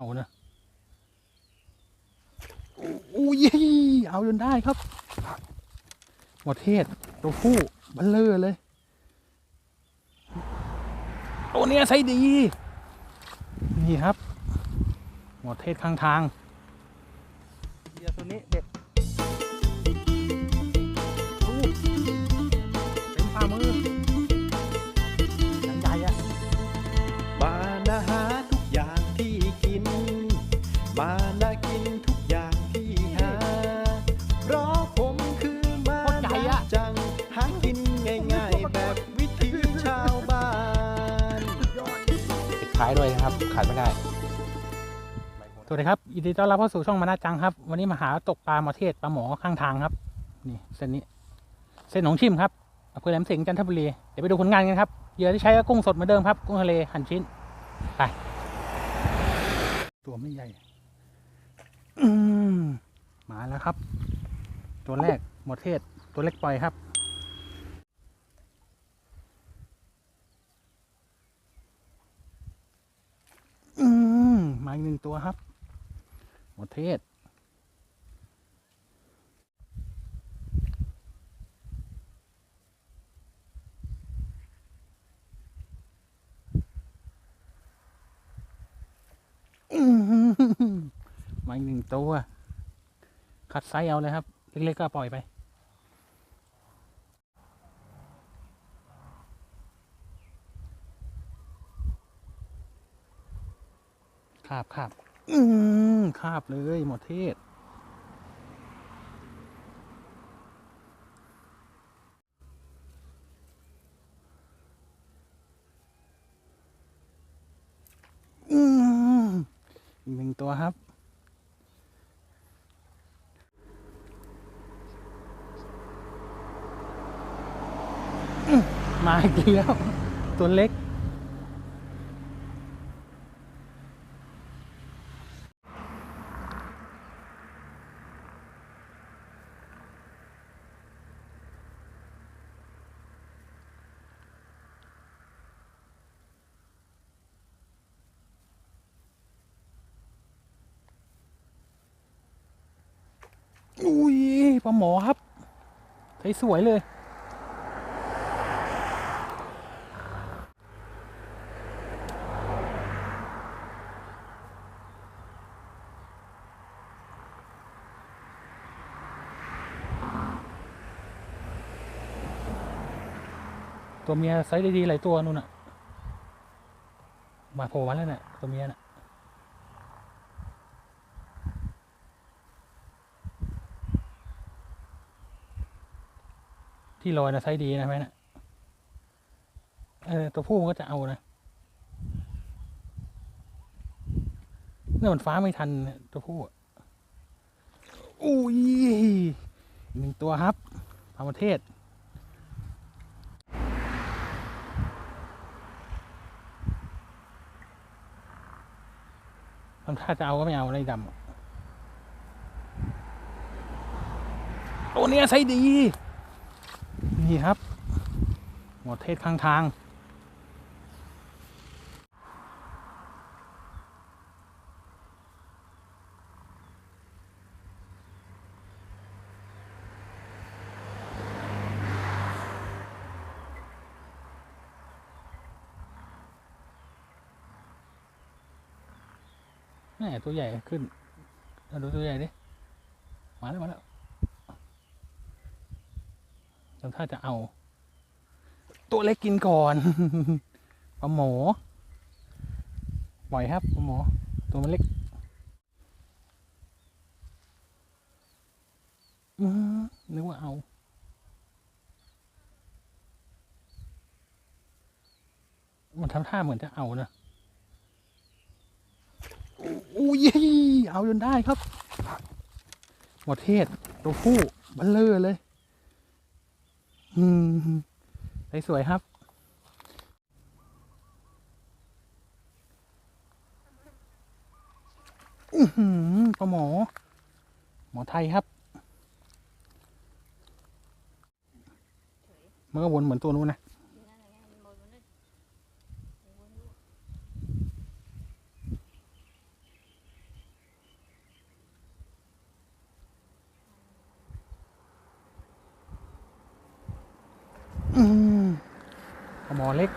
เอานะอู้ยเอาจนได้ครับหมดเทศตัวผู้บัลเลอร์เลยตัวเนี้ยใช้ดี นี่ครับหมดเทศข้างทางเดียวตัวนี้เด็ด ท้ายด้วยนะครับ ขาดไม่ได้สวัสดีครับยินดีต้อนรับเข้าสู่ช่องมานาจังครับ วันนี้มาหาตกปลาหมอเทศปลาหมอข้างทางครับ นี่เส้นนี้ เส้นหนองชิมครับอำเภอแหลมสิงห์จันทบุรี เดี๋ยวไปดูผลงานกันครับเหยื่อที่ใช้ก็กุ้งสดเหมือนเดิมครับ กุ้งทะเลหั่นชิ้น ไป ตัวไม่ใหญ่มมาแล้วครับ ตัวแรกหมอเทศ ตัวเล็กปล่อยครับ อืมมาอีกห นึ่งตัวครับ หมดเทศ มาอีกหนึ่งตัว คัดไซส์เอาเลยครับ เล็กๆก็ปล่อยไป คาบคาบอืมคาบเลยหมดเทศ อืมอีกหนึ่งตัวครับมาอีกแล้ว ตัวเล็ก อุ้ยปลาหมอครับใสสวยเลย ตัวเมียไซส์ดีๆหลายตัวนู่นน่ะ มาโผล่มาแล้วน่ะตัวเมียน่ะ ที่ลอยนะไซดีนะแม่นะเออตัวผู้มันก็จะเอานะเนี่ยมันฟ้าไม่ทันตัวผู้อะอุ้ยอีกหนึ่งตัวครับพาประเทศทำท่าจะเอาก็ไม่เอาอะไรดำตัวเนี้ยไซส์ดี นี่ครับ หมดเทศข้างทางแม่ตัวใหญ่ขึ้นเอาดูตัวใหญ่ดิ มาแล้ว มาแล้ว ทำท่าจะเอา ตัวเล็กกินก่อนปลาหมอปล่อยครับปลาหมอตัวมันเล็กนึกว่าเอามันทำท่าเหมือนจะเอานะอู้ยเอาจนได้ครับ หมดเทศตัวผู้บัลเลอเลย อืมสวยๆครับอือหือปลาหมอ หมอไทยครับ มันก็วนเหมือนตัวนู้นนะ ม อืมปลา หมอเล็ก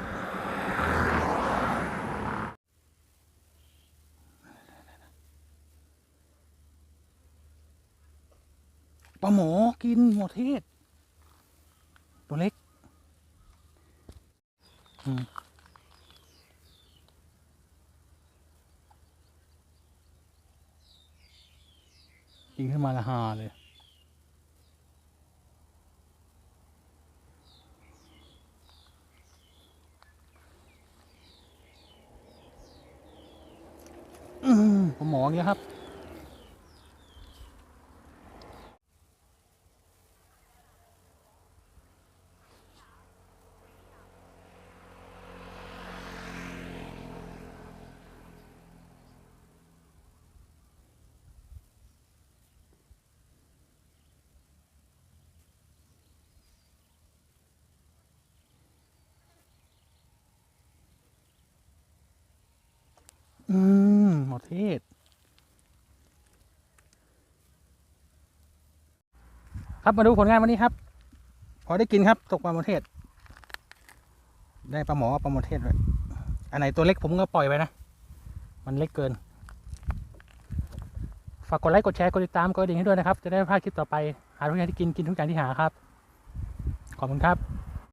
ปลาหมอกินหมดเทศ ตัวเล็กอืมกินขึ้นมาละหาเลย อืม ผมหมองเงี้ยครับอืมหมอเทศ ครับมาดูผลงานวันนี้ครับ พอได้กินครับตกปลาหมอเทศ ได้ปลาหมอปลาหมอเทศด้วยอันไหนตัวเล็กผมก็ปล่อยไปนะ มันเล็กเกิน ฝากกดไลค์กดแชร์กดติดตามกดดิ่งให้ด้วยนะครับ จะได้ไม่พลาดคลิปต่อไป หาทุกอย่างที่กินกินทุกอย่างที่หาครับ ขอบคุณครับ